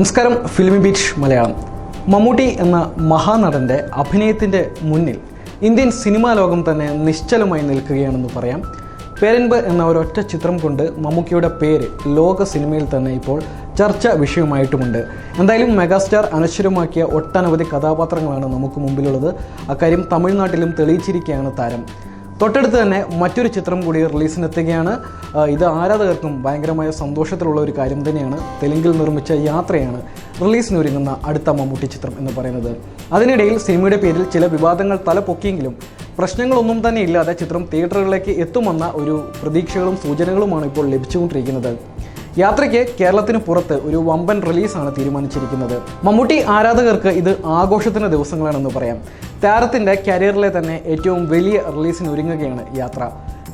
നമസ്കാരം ഫിലിമി ബീച്ച് മലയാളം. മമ്മൂട്ടി എന്ന മഹാനടന്റെ അഭിനയത്തിന്റെ മുന്നിൽ ഇന്ത്യൻ സിനിമാ ലോകം തന്നെ നിശ്ചലമായി നിൽക്കുകയാണെന്ന് പറയാം. പേരൻപ് എന്ന ഒരൊറ്റ ചിത്രം കൊണ്ട് മമ്മൂക്കിയുടെ പേര് ലോക സിനിമയിൽ തന്നെ ഇപ്പോൾ ചർച്ച വിഷയമായിട്ടുമുണ്ട്. എന്തായാലും മെഗാസ്റ്റാർ അനശ്വരമാക്കിയ ഒട്ടനവധി കഥാപാത്രങ്ങളാണ് നമുക്ക് മുമ്പിലുള്ളത്. അക്കാര്യം തമിഴ്നാട്ടിലും തെളിയിച്ചിരിക്കുകയാണ് താരം. തൊട്ടടുത്ത് തന്നെ മറ്റൊരു ചിത്രം കൂടി റിലീസിനെത്തുകയാണ്. ഇത് ആരാധകർക്കും ഭയങ്കരമായ സന്തോഷത്തിലുള്ള ഒരു കാര്യം തന്നെയാണ്. തെലുങ്കിൽ നിർമ്മിച്ച യാത്രയാണ് റിലീസിനൊരുങ്ങുന്ന അടുത്ത മമ്മൂട്ടി ചിത്രം എന്ന് പറയുന്നത്. അതിനിടയിൽ സിനിമയുടെ പേരിൽ ചില വിവാദങ്ങൾ തലപൊക്കിയെങ്കിലും പ്രശ്നങ്ങളൊന്നും തന്നെ ഇല്ലാതെ ചിത്രം തിയേറ്ററുകളിലേക്ക് എത്തുമെന്ന ഒരു പ്രതീക്ഷകളും സൂചനകളുമാണ് ഇപ്പോൾ ലഭിച്ചുകൊണ്ടിരിക്കുന്നത്. യാത്രയ്ക്ക് കേരളത്തിന് പുറത്ത് ഒരു വമ്പൻ റിലീസാണ് തീരുമാനിച്ചിരിക്കുന്നത്. മമ്മൂട്ടി ആരാധകർക്ക് ഇത് ആഘോഷത്തിന്റെ ദിവസങ്ങളാണെന്ന് പറയാം. താരത്തിന്റെ കരിയറിലെ തന്നെ ഏറ്റവും വലിയ റിലീസിന് ഒരുങ്ങുകയാണ് യാത്ര.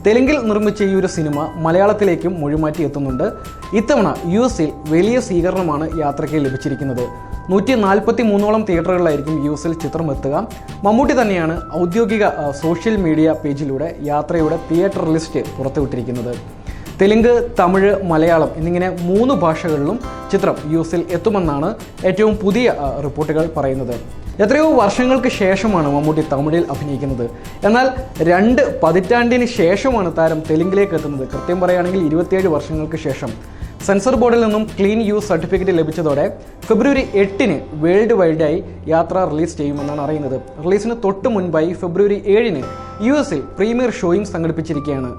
തെലുങ്കിൽ നിർമ്മിച്ച ഈ ഒരു സിനിമ മലയാളത്തിലേക്കും മൊഴിമാറ്റി എത്തുന്നുണ്ട്. ഇത്തവണ യു എസിൽ വലിയ സ്വീകരണമാണ് യാത്രയ്ക്ക് ലഭിച്ചിരിക്കുന്നത്. നൂറ്റി നാൽപ്പത്തി മൂന്നോളം തിയേറ്ററുകളിലായിരിക്കും യു എസിൽ ചിത്രം എത്തുക മമ്മൂട്ടി തന്നെയാണ് ഔദ്യോഗിക സോഷ്യൽ മീഡിയ പേജിലൂടെ യാത്രയുടെ തിയേറ്റർ ലിസ്റ്റ് പുറത്തുവിട്ടിരിക്കുന്നത്. തെലുങ്ക് തമിഴ് മലയാളം എന്നിങ്ങനെ മൂന്ന് ഭാഷകളിലും ചിത്രം യു എസിൽ എത്തുമെന്നാണ് ഏറ്റവും പുതിയ റിപ്പോർട്ടുകൾ പറയുന്നത്. എത്രയോ വർഷങ്ങൾക്ക് ശേഷമാണ് മമ്മൂട്ടി തമിഴിൽ അഭിനയിക്കുന്നത്. എന്നാൽ രണ്ട് പതിറ്റാണ്ടിന് ശേഷമാണ് താരം തെലുങ്കിലേക്ക് എത്തുന്നത്. കൃത്യം പറയുകയാണെങ്കിൽ ഇരുപത്തിയേഴ് വർഷങ്ങൾക്ക് ശേഷം. സെൻസർ ബോർഡിൽ നിന്നും ക്ലീൻ യൂസ് സർട്ടിഫിക്കറ്റ് ലഭിച്ചതോടെ ഫെബ്രുവരി എട്ടിന് വേൾഡ് വൈഡായി യാത്ര റിലീസ് ചെയ്യുമെന്നാണ് അറിയുന്നത്. റിലീസിന് തൊട്ട് മുൻപായി ഫെബ്രുവരി ഏഴിന് യു എസിൽ പ്രീമിയർ ഷോയും സംഘടിപ്പിച്ചിരിക്കുകയാണ്.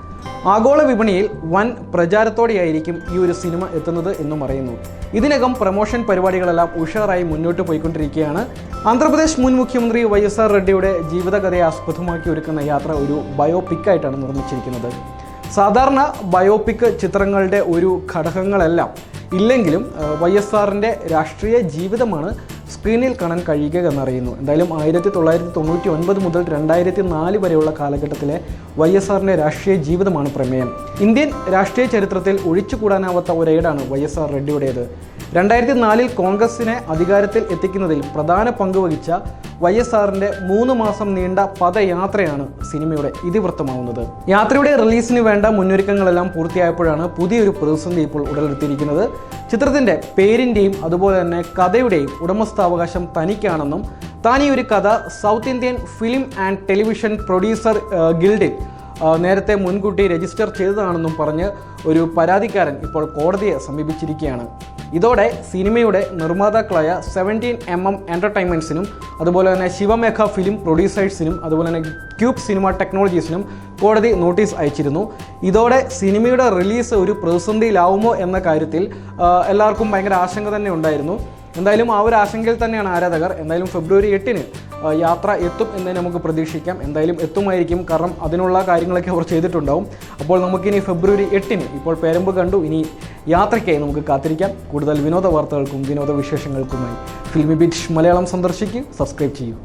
ആഗോള വിപണിയിൽ വൻ പ്രചാരത്തോടെയായിരിക്കും ഈ ഒരു സിനിമ എത്തുന്നത് എന്നും അറിയുന്നു. ഇതിനകം പ്രമോഷൻ പരിപാടികളെല്ലാം ഉഷാറായി മുന്നോട്ട് പോയിക്കൊണ്ടിരിക്കുകയാണ്. ആന്ധ്രാപ്രദേശ് മുൻ മുഖ്യമന്ത്രി വൈ എസ് ആർ റെഡ്ഡിയുടെ ജീവിതകഥയെ ആസ്പദമാക്കി ഒരുക്കുന്ന യാത്ര ഒരു ബയോപിക്കായിട്ടാണ് നിർമ്മിച്ചിരിക്കുന്നത്. സാധാരണ ബയോപിക് ചിത്രങ്ങളുടെ ഒരു ഘടകങ്ങളെല്ലാം ഇല്ലെങ്കിലും വൈ എസ് ആറിന്റെ രാഷ്ട്രീയ ജീവിതമാണ് സ്ക്രീനിൽ കാണാൻ കഴിയുക എന്നറിയുന്നു. എന്തായാലും ആയിരത്തി തൊള്ളായിരത്തി തൊണ്ണൂറ്റി ഒൻപത് മുതൽ രണ്ടായിരത്തി നാല് വരെയുള്ള കാലഘട്ടത്തിലെ വൈ എസ് ആറിന്റെ രാഷ്ട്രീയ ജീവിതമാണ് പ്രമേയം. ഇന്ത്യൻ രാഷ്ട്രീയ ചരിത്രത്തിൽ ഒഴിച്ചുകൂടാനാവാത്ത ഒരേടാണ് വൈ എസ് ആർ റെഡ്ഡിയുടേത്. രണ്ടായിരത്തി നാലിൽ കോൺഗ്രസിനെ അധികാരത്തിൽ എത്തിക്കുന്നതിൽ പ്രധാന പങ്ക് വഹിച്ച വൈ എസ് ആറിന്റെ മൂന്ന് മാസം നീണ്ട പദയാത്രയാണ് സിനിമയുടെ ഇതിവൃത്തമാവുന്നത്. യാത്രയുടെ റിലീസിന് വേണ്ട മുന്നൊരുക്കങ്ങളെല്ലാം പൂർത്തിയായപ്പോഴാണ് പുതിയൊരു പ്രതിസന്ധി ഇപ്പോൾ ഉടലെടുത്തിരിക്കുന്നത്. ചിത്രത്തിന്റെ പേരിന്റെയും അതുപോലെ തന്നെ കഥയുടെയും ഉടമസ്ഥാവകാശം തനിക്കാണെന്നും താൻ ഈ ഒരു കഥ south Indian film and television producer ഗിൽഡിൽ നേരത്തെ മുൻകൂട്ടി രജിസ്റ്റർ ചെയ്തതാണെന്നും പറഞ്ഞ് ഒരു പരാതിക്കാരൻ ഇപ്പോൾ കോടതിയെ സമീപിച്ചിരിക്കുകയാണ്. ഇതോടെ സിനിമയുടെ നിർമ്മാതാക്കളായ സെവന്റീൻ എം എം എന്റർടൈൻമെന്റ്സിനും അതുപോലെ തന്നെ ശിവമേഘ ഫിലിം പ്രൊഡ്യൂസേഴ്സിനും അതുപോലെ തന്നെ ക്യൂബ് സിനിമ ടെക്നോളജീസിനും കോടതി നോട്ടീസ് അയച്ചിരുന്നു. ഇതോടെ സിനിമയുടെ റിലീസ് ഒരു പ്രതിസന്ധിയിലാവുമോ എന്ന കാര്യത്തിൽ എല്ലാവർക്കും ഭയങ്കര ആശങ്ക തന്നെ ഉണ്ടായിരുന്നു. എന്തായാലും ആ ഒരു ആശങ്കയിൽ തന്നെയാണ് ആരാധകർ. എന്തായാലും ഫെബ്രുവരി എട്ടിന് യാത്ര എത്തും എന്ന് നമുക്ക് പ്രതീക്ഷിക്കാം. എന്തായാലും എത്തുമായിരിക്കും. കാരണം അതിനുള്ള കാര്യങ്ങളൊക്കെ അവർ ചെയ്തിട്ടുണ്ടാവും. അപ്പോൾ നമുക്കിനി ഫെബ്രുവരി എട്ടിന് ഇപ്പോൾ പേരമ്പ് കണ്ടു. ഇനി യാത്രയ്ക്കായി നമുക്ക് കാത്തിരിക്കാം. കൂടുതൽ വിനോദ വാർത്തകൾക്കും വിനോദ വിശേഷങ്ങൾക്കുമായി ഫിലിമി ബീച്ച് മലയാളം സന്ദർശിക്കുക സബ്സ്ക്രൈബ് ചെയ്യൂ.